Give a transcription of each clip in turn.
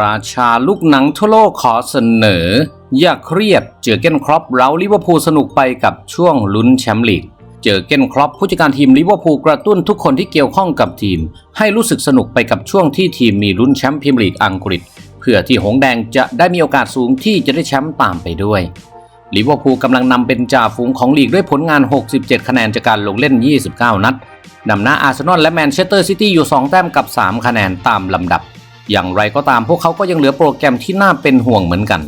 ราชาลูกหนังทั่วโลกขอเสนอ อย่าเครียดเจอเก้นครอปเราลิเวอร์พูลสนุกไปกับช่วงลุ้นแชมป์ลีกเจอเก้นครอปผู้จัดการทีมลิเวอร์พูลกระตุ้นทุกคนที่เกี่ยวข้องกับทีม ให้รู้สึกสนุกไปกับช่วงที่ทีมมีลุ้นแชมป์พรีเมียร์ลีกอังกฤษ เพื่อที่หงแดงจะได้มีโอกาสสูงที่จะได้แชมป์ตามไปด้วยลิเวอร์พูลกำลังนำเป็นจ่าฝูงของลีกด้วยผลงาน 67 คะแนนจากการลงเล่น 29 นัดนำหน้าอาร์เซนอลและแมนเชสเตอร์ซิตี้อยู่ 2 แต้มกับ 3 คะแนนตามลำดับ อย่างไรก็ตามพวกเขาก็ยังเหลือโปรแกรมที่น่าเป็นห่วงเหมือนกัน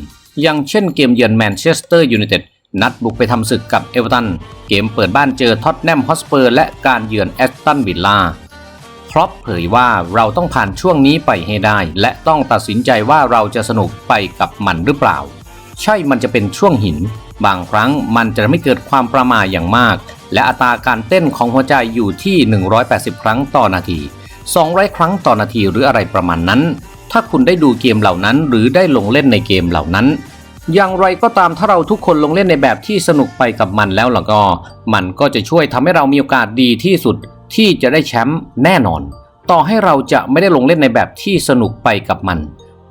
อย่างเช่นเกมเยือนแมนเชสเตอร์ยูไนเต็ดนัดบุกไปทำศึกกับเอเวอร์ตัน เกมเปิดบ้านเจอท็อตแนมฮอสเปอร์และการเยือนแอสตันวิลล่าครอปเผยว่าเราต้องผ่านช่วงนี้ไปให้ได้ และต้องตัดสินใจว่าเราจะสนุกไปกับมันหรือเปล่า ใช่มันจะเป็นช่วงหิน บางครั้งมันจะไม่เกิดความประมาอย่างมาก และอัตราการเต้นของหัวใจอยู่ที่ 180 ครั้งต่อนาที 200 ครั้งต่อนาทีหรืออะไรประมาณนั้น ถ้าคุณได้ดูเกมเหล่านั้น หรือได้ลงเล่นในเกมเหล่านั้น อย่างไรก็ตามถ้าเราทุกคนลงเล่นในแบบที่สนุกไปกับมันแล้วล่ะก็ มันก็จะช่วยทำให้เรามีโอกาสดีที่สุดที่จะได้แชมป์แน่นอน ต่อให้เราจะไม่ได้ลงเล่นในแบบที่สนุกไปกับมัน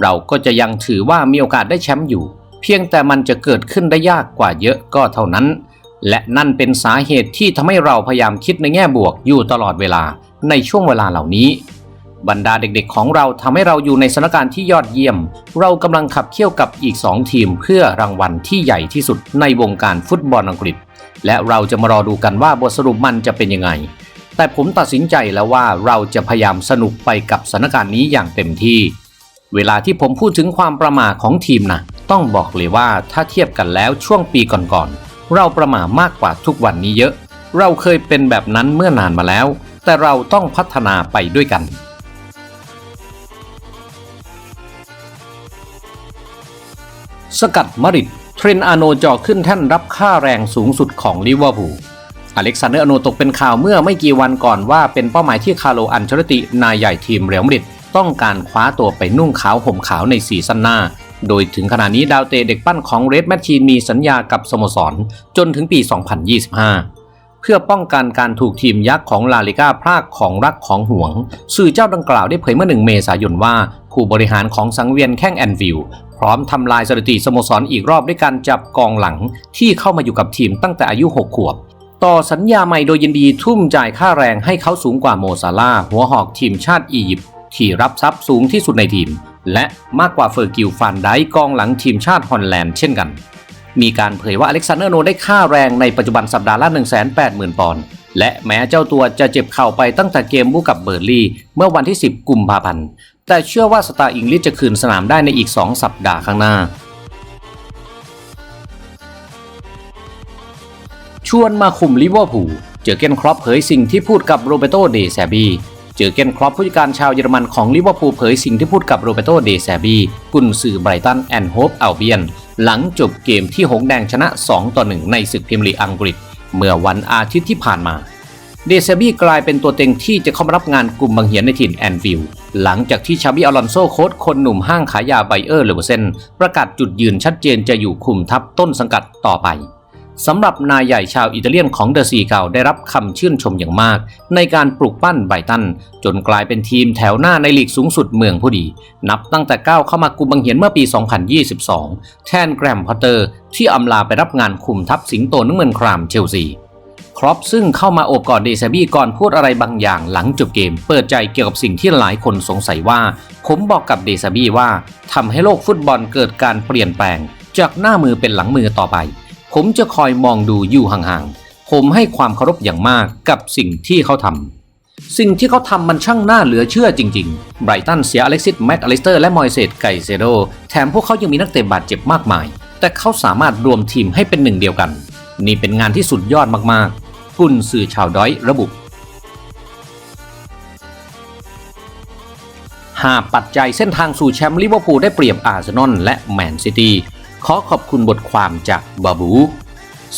เราก็จะยังถือว่ามีโอกาสได้แชมป์อยู่ เพียงแต่มันจะเกิดขึ้นได้ยากกว่าเยอะก็เท่านั้น และนั่นเป็นสาเหตุที่ทำให้เราพยายามคิดในแง่บวกอยู่ตลอดเวลา ในช่วงเวลาเหล่านี้ บรรดาเด็กๆของเราทำให้เราอยู่ในสถานการณ์ที่ยอดเยี่ยม เรากำลังขับเคี่ยวกับอีก 2 ทีมเพื่อรางวัลที่ใหญ่ที่สุดในวงการฟุตบอลอังกฤษ และเราจะมารอดูกันว่าบทสรุปมันจะเป็นยังไง แต่ผมตัดสินใจแล้วว่าเราจะพยายามสนุกไปกับสถานการณ์นี้อย่างเต็มที่ เวลาที่ผมพูดถึงความประมาทของทีมนะต้องบอกเลยว่าถ้าเทียบกันแล้วช่วงปีก่อนๆเราประมาทมากกว่าทุกวันนี้เยอะ เราเคยเป็นแบบนั้นเมื่อนานมาแล้ว แต่เราต้องพัฒนาไปด้วยกันสกัดมาริดเทรนอาโนจอขึ้นแท่นรับค่าแรงสูงสุดของลิเวอร์พูล อเล็กซานเดอร์อโนตกเป็นข่าวเมื่อไม่กี่วันก่อนว่าเป็นเป้าหมายที่คาร์โลอันเชลตินายใหญ่ทีมเรอัลมาดริดต้องการคว้าตัวไปนุ่งขาวห่มขาวในซีซั่นหน้า โดยถึงขณะนี้ดาวเตะเด็กปั้นของเรดแมชชีนมีสัญญากับสโมสร จนถึงปี 2025 พื่อป้องกันการถูกทีมยักษ์ของลาลิก้าพรากของรักของห่วง สื่อเจ้าดังกล่าวได้เผยเมื่อหนึ่งเมษายนว่า ผู้บริหารของสังเวียนแข้งแอนฟิลพร้อมทำลายสถิติสโมสรอีกรอบด้วยการจับกองหลังที่เข้ามาอยู่กับทีมตั้งแต่อายุ 6 ขวบ ต่อสัญญาใหม่โดยยินดีทุ่มจ่ายค่าแรงให้เขาสูงกว่าโมซาลาหัวหอกทีมชาติอียิปต์ที่รับทรัพย์สูงที่สุดในทีม และมากกว่าเฟอร์กิลฟันไดกองหลังทีมชาติฮอลแลนด์เช่นกัน มีการเผยว่าอเล็กซานเดอร์โนได้ค่าแรงในปัจจุบันสัปดาห์ละ 180,000 ปอนด์ และแม้เจ้าตัวจะเจ็บเข่าไปตั้งแต่เกมบุกกับเบอร์ลี่ เมื่อวันที่ 10 กุมภาพันธ์ แต่เชื่อว่าสตาร์อิงลิชจะคืนสนามได้ในอีก 2 สัปดาห์ข้างหน้าชวนมาคุมลิเวอร์พูล เจอเกนครอปเผยสิ่งที่พูดกับโรเบโตเดแซบีเจอเกนครอปผู้จัดการชาวเยอรมันของลิเวอร์พูลเผยสิ่งที่พูดกับโรเบโตเดแซบีกุนซือไบรตันแอนด์โฮปอัลเบียน หลังจบเกมที่หงแดงชนะ 2 ต่อ 1 ในศึกพรีเมียร์ลีกอังกฤษ เมื่อวันอาทิตย์ที่ผ่านมา เดซบี้กลายเป็นตัวเต็งที่จะเข้ารับงานกลุ่มบางเหียนในถิ่นแอนฟิลด์หลังจากที่ชาบิอลอนโซโค้ชคนหนุ่มห้างขายยาไบเออร์เลเวอร์เซนประกาศจุดยืนชัดเจนจะอยู่คุมทัพต้นสังกัดต่อไป สำหรับนายใหญ่ชาวอิตาเลียนของเดอะซีเก่าได้รับคำชื่นชมอย่างมาก ในการปลุกปั้นไบตัน จนกลายเป็นทีมแถวหน้าในลีกสูงสุดเมืองผู้ดี นับตั้งแต่ก้าวเข้ามากุมบังเหียนเมื่อปี 2022 แทนแกรมพอตเตอร์ ที่อำลาไปรับงานคุมทัพสิงโตน้ำเงินครามเชลซีครอปซึ่งเข้ามาโอบกอดเดซบี้ก่อนพูดอะไรบางอย่างหลังจบเกม เปิดใจเกี่ยวกับสิ่งที่หลายคนสงสัยว่า ผมบอกกับเดซบี้ว่าทำให้โลกฟุตบอลเกิดการเปลี่ยนแปลง จากหน้ามือเป็นหลังมือต่อไป ผมจะคอยมองดูอยู่ห่างๆ ผมให้ความเคารพอย่างมากกับสิ่งที่เขาทำ สิ่งที่เขาทำมันช่างน่าเหลือเชื่อจริงๆ ไบรตันเสียอเล็กซิสแม็กอลิสเตอร์และมอยเซตไกเซโด แถมพวกเขายังมีนักเตะบาดเจ็บมากมาย แต่เขาสามารถรวมทีมให้เป็นหนึ่งเดียวกัน นี่เป็นงานที่สุดยอดมากๆ กุนสื่อชาวดอยระบุหาปัจจัยเส้นทางสู่แชมป์ลิเวอร์พูลได้เปรียบอาร์เซนอลและแมนซิตี้ ขอขอบคุณบทความจากบาบู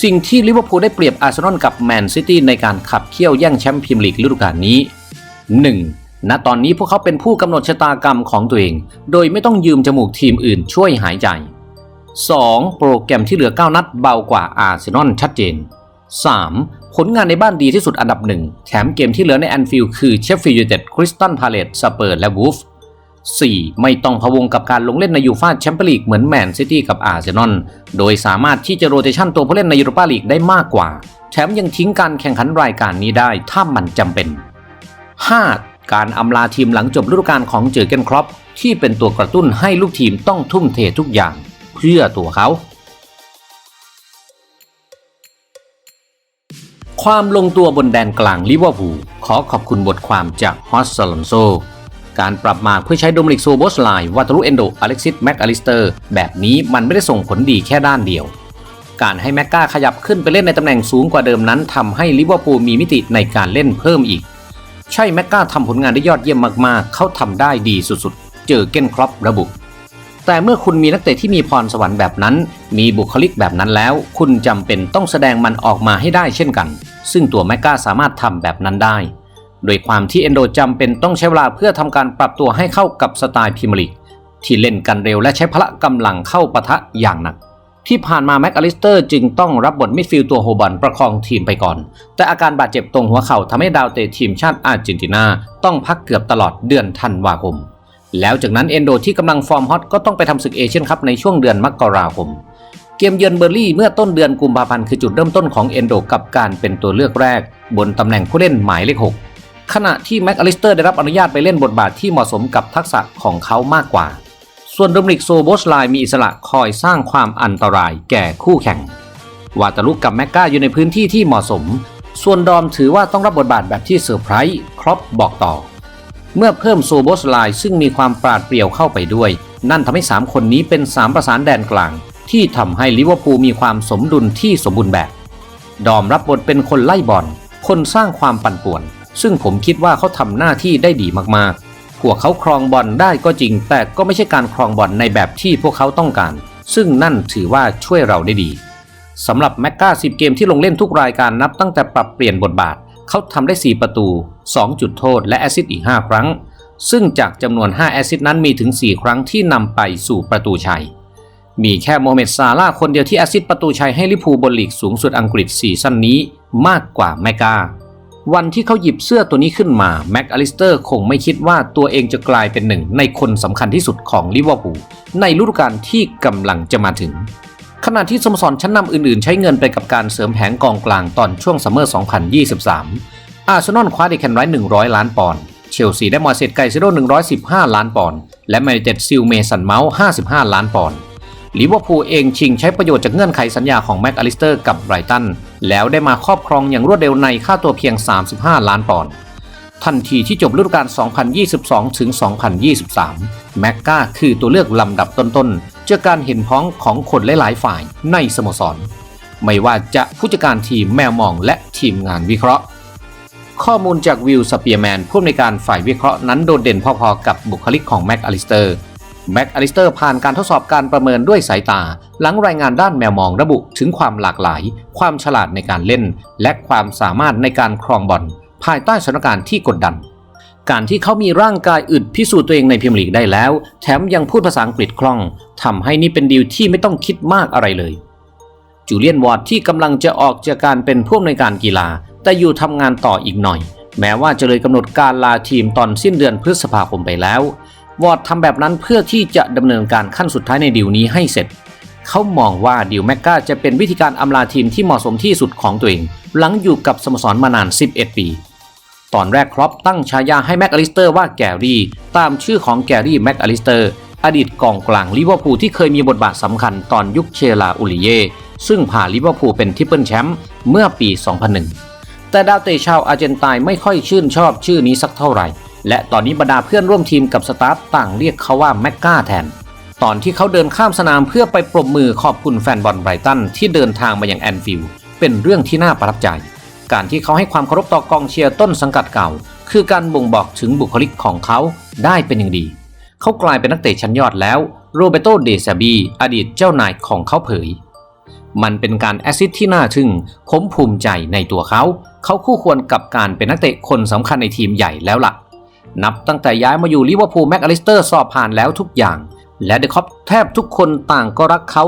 สิ่งที่ลิเวอร์พูลได้เปรียบอาร์เซนอลกับแมนซิตี้ในการขับเคี่ยวแย่งแชมป์พรีเมียร์ลีกฤดูกาลนี้ 1. ณตอนนี้พวกเขาเป็นผู้กำหนดชะตากรรมของตัวเอง โดยไม่ต้องยืมจมูกทีมอื่นช่วยหายใจ 2. โปรแกรมที่เหลือ 9 นัดเบากว่าอาร์เซนอลชัดเจน 3. ผลงานในบ้านดีที่สุดอันดับหนึ่งแถมเกมที่เหลือในแอนฟิลด์คือเชฟฟิลด์ยูไนเต็ดคริสตันพาเลตสเปอร์และวูฟ 4. ไม่ต้องพะวงกับการลงเล่นในยูฟาแชมเปี้ยนลีกเหมือนแมนซิตี้กับอาร์เซนอล โดยสามารถที่จะโรเตชันตัวผู้เล่นในยูโรปาลีกได้มากกว่า แถมยังทิ้งการแข่งขันรายการนี้ได้ถ้ามันจำเป็น 5. การอำลาทีมหลังจบฤดูกาลของเจอเกนครอปที่เป็นตัวกระตุ้นให้ลูกทีมต้องทุ่มเททุกอย่าง เพื่อตัวเขา ความลงตัวบนแดนกลางลิเวอร์พูลขอขอบคุณบทความจากฮอสซลอนโซ การปรับมาเพื่อใช้โดมินิกโซโบสไลน์วัตรุเอนโดอเล็กซิสแม็กอลิสเตอร์แบบนี้มันไม่ได้ส่งผลดีแค่ด้านเดียว การให้แม็กกาขยับขึ้นไปเล่นในตำแหน่งสูงกว่าเดิมนั้นทำให้ลิเวอร์พูลมีมิติในการเล่นเพิ่มอีก ใช่แม็กกาทำผลงานได้ยอดเยี่ยมมากๆ เขาทำได้ดีสุดๆ เจอเก้นครอประบุแต่เมื่อคุณมีนักเตะที่มีพรสวรรค์แบบนั้น มีบุคลิกแบบนั้นแล้ว คุณจำเป็นต้องแสดงมันออกมาให้ได้เช่นกัน ซึ่งตัวแม็กกาสามารถทำแบบนั้นได้ โดยความที่เอนโดจำเป็นต้องใช้เวลาเพื่อทำการปรับตัวให้เข้ากับสไตล์พรีเมียร์ลีกที่เล่นกันเร็วและใช้พละกำลังเข้าปะทะอย่างหนัก ที่ผ่านมาแม็กอลิสเตอร์จึงต้องรับบทมิดฟิลด์ตัวโฮบอลประคองทีมไปก่อน แต่อาการบาดเจ็บตรงหัวเข่าทำให้ดาวเตะทีมชาติอาร์เจนตินาต้องพักเกือบตลอดเดือนธันวาคม แล้วจากนั้นเอนโดที่กำลังฟอร์มฮอตก็ต้องไปทำศึกเอเชียนคัพในช่วงเดือนมกราคมเกมเยือนเบอร์ลี่เมื่อต้นเดือนกุมภาพันธ์คือจุดเริ่มต้นของเอนโดกับการเป็นตัวเลือกแรก บนตำแหน่งผู้เล่นหมายเลข6 ขณะที่แม็กอลิสเตอร์ได้รับอนุญาตไปเล่นบทบาทที่เหมาะสมกับทักษะของเขามากกว่า ส่วนโดมินิกโซโบสไลมีอิสระคอยสร้างความอันตรายแก่คู่แข่ง วาตาลุกกับแม็กกาอยู่ในพื้นที่ที่เหมาะสม ส่วนดอมถือว่าต้องรับบทบาทแบบที่เซอร์ไพรส์ครอปบอกต่อ เมื่อเพิ่มโซโบสไลซึ่งมีความปราดเปรียวเข้าไปด้วย นั่นทำให้ 3 คนนี้เป็น 3 ประสานแดนกลาง ที่ทำให้ลิเวอร์พูลมีความสมดุลที่สมบูรณ์แบบ ดอมรับบทเป็นคนไล่บอลคนสร้างความปั่นป่วน ซึ่งผมคิดว่าเขาทำหน้าที่ได้ดีมากๆ พวกเขาครองบอลได้ก็จริง แต่ก็ไม่ใช่การครองบอลในแบบที่พวกเขาต้องการ ซึ่งนั่นถือว่าช่วยเราได้ดีสำหรับแมกกา10 เกมที่ลงเล่นทุกรายการนับตั้งแต่ปรับเปลี่ยนบทบาท เขาทำได้ 4 ประตู 2 จุดโทษ และแอซิสอีก 5 ครั้ง ซึ่งจากจำนวน 5 แอซิสนั้นมีถึง 4 ครั้งที่นำไปสู่ประตูชัย มีแค่โมเมดซาลาคนเดียวที่แอซิสประตูชัยให้ลิพูบนลีกสูงสุดอังกฤษซีซั่นนี้มากกว่าแมกกา วันที่เขาหยิบเสื้อตัวนี้ขึ้นมาแม็กอลิสเตอร์คงไม่คิดว่าตัวเองจะกลายเป็นหนึ่งในคนสำคัญที่สุดของลิเวอร์พูลในฤดูกาลที่กำลังจะมาถึง ขณะที่สโมสรชั้นนำอื่นๆ ใช้เงินไปกับการเสริมแผงกองกลางตอนช่วงซัมเมอร์ 2023 อาร์เซนอลคว้าเดแคนไรท์100 ล้านปอนด์เชลซีได้มอเซตไกเซโร่115 ล้านปอนด์และแมนยูเต็ดซิลเมสันเมาส์55 ล้านปอนด์ลิเวอร์พูลเองชิงใช้ประโยชน์จากเงื่อนไขสัญญาของแม็กอลิสเตอร์กับไบรตัน แล้วได้มาครอบครองอย่างรวดเร็วในค่าตัวเพียง 35 ล้านปอนด์ทันทีที่จบฤดูกาล 2022 ถึง 2023 แม็กกาคือตัวเลือกลำดับต้นๆเจอการเห็นพ้องของคนหลายๆฝ่ายในสโมสร ไม่ว่าจะผู้จัดการทีมแมวมองและทีมงานวิเคราะห์ ข้อมูลจากวิลสเปียร์แมนผู้อำนวยการฝ่ายวิเคราะห์นั้นโดดเด่นพอๆกับบุคลิกของแม็กอลิสเตอร์ แม็กอลิสเตอร์ผ่านการทดสอบการประเมินด้วยสายตา หลังรายงานด้านแมวมองระบุถึงความหลากหลาย ความฉลาดในการเล่น และความสามารถในการครองบอลภายใต้สถานการณ์ที่กดดัน การที่เขามีร่างกายอึดพิสูจน์ตัวเองในพรีเมียร์ลีกได้แล้ว แถมยังพูดภาษาอังกฤษคล่องทำให้นี่เป็นดีลที่ไม่ต้องคิดมากอะไรเลยจูเลียนวอร์ดที่กำลังจะออกจากการเป็นผู้อำนวยการกีฬา แต่อยู่ทำงานต่ออีกหน่อย แม้ว่าจะเลยกำหนดการลาทีมตอนสิ้นเดือนพฤษภาคมไปแล้ว วอร์ดทำแบบนั้นเพื่อที่จะดำเนินการขั้นสุดท้ายในดีลนี้ให้เสร็จ เขามองว่าดิวแมกกาจะเป็นวิธีการอำลาทีมที่เหมาะสมที่สุดของตัวเอง หลังอยู่กับสโมสรมานาน 11 ปี ตอนแรกครอปตั้งฉายาให้แม็กอลิสเตอร์ว่าแกรี่ตามชื่อของแกรี่แม็กอลิสเตอร์อดีตกองกลางลิเวอร์พูลที่เคยมีบทบาทสำคัญตอนยุคเชลาอุลิเย่ซึ่งพาลิเวอร์พูลเป็นทิปเปิลแชมป์เมื่อปี 2001 แต่ดาวเตะชาวอาร์เจนไตน์ไม่ค่อยชื่นชอบชื่อนี้สักเท่าไหร่ และตอนนี้บรรดาเพื่อนร่วมทีมกับสตาฟต่างเรียกเขาว่าแม็กกาแทน ตอนที่เขาเดินข้ามสนามเพื่อไปปรบมือขอบคุณแฟนบอลไบรตันที่เดินทางมาอย่างแอนฟิลด์เป็นเรื่องที่น่าประทับใจ การที่เขาให้ความเคารพต่อกองเชียร์ต้นสังกัดเก่า คือการบ่งบอกถึงบุคลิกของเขาได้เป็นอย่างดี เขากลายเป็นนักเตะชั้นยอดแล้วโรเบโตเดซาบีอดีตเจ้านายของเขาเผย มันเป็นการแอซิสที่น่าทึ่ง ผมภูมิใจในตัวเขา เขาคู่ควรกับการเป็นนักเตะคนสำคัญในทีมใหญ่แล้วล่ะ นับตั้งแต่ย้ายมาอยู่ลิเวอร์พูลแม็กอลิสเตอร์สอบผ่านแล้วทุกอย่าง และเดอะคอปแทบทุกคนต่างก็รักเขา